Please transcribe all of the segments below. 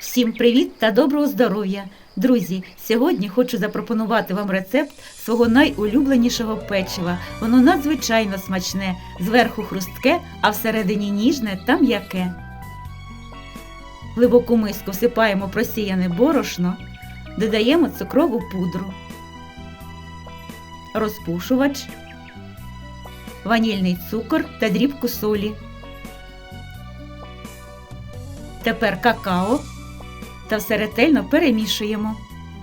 Всім привіт та доброго здоров'я! Друзі, сьогодні хочу запропонувати вам рецепт свого найулюбленішого печива. Воно надзвичайно смачне, зверху хрустке, а всередині ніжне та м'яке. В глибоку миску всипаємо просіяне борошно, додаємо цукрову пудру, розпушувач, ванільний цукор та дрібку солі. Тепер какао та все ретельно перемішуємо.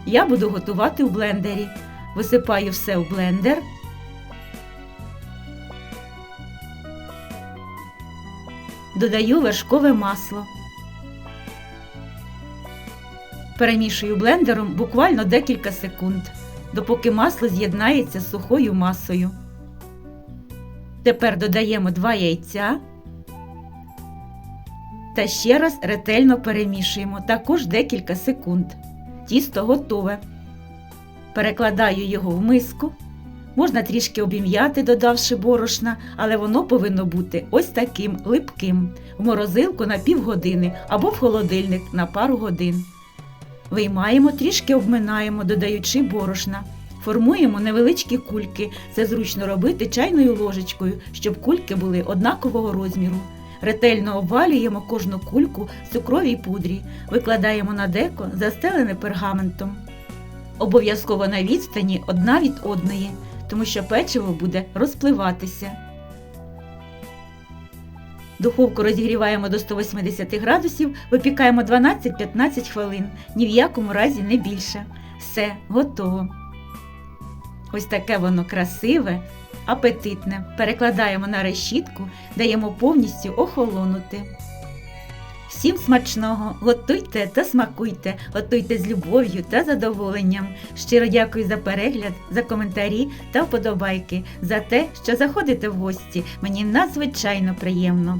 Я буду готувати у блендері. Висипаю все в блендер. Додаю вершкове масло. Перемішую блендером буквально декілька секунд, допоки масло з'єднається з сухою масою. Тепер додаємо 2 яйця та ще раз ретельно перемішуємо також декілька секунд. Тісто готове. Перекладаю його в миску. Можна трішки обім'яти, додавши борошна, але воно повинно бути ось таким липким в морозилку на півгодини або в холодильник на пару годин. Виймаємо, трішки обминаємо, додаючи борошна. Формуємо невеличкі кульки. Це зручно робити чайною ложечкою, щоб кульки були однакового розміру. Ретельно обвалюємо кожну кульку в цукровій пудрі, викладаємо на деко, застелене пергаментом. Обов'язково на відстані одна від одної, тому що печиво буде розпливатися. Духовку розігріваємо до 180 градусів, випікаємо 12-15 хвилин, ні в якому разі не більше. Все, готово. Ось таке воно красиве, апетитне. Перекладаємо на решітку, даємо повністю охолонути. Всім смачного! Готуйте та смакуйте, готуйте з любов'ю та задоволенням. Щиро дякую за перегляд, за коментарі та вподобайки, за те, що заходите в гості. Мені надзвичайно приємно.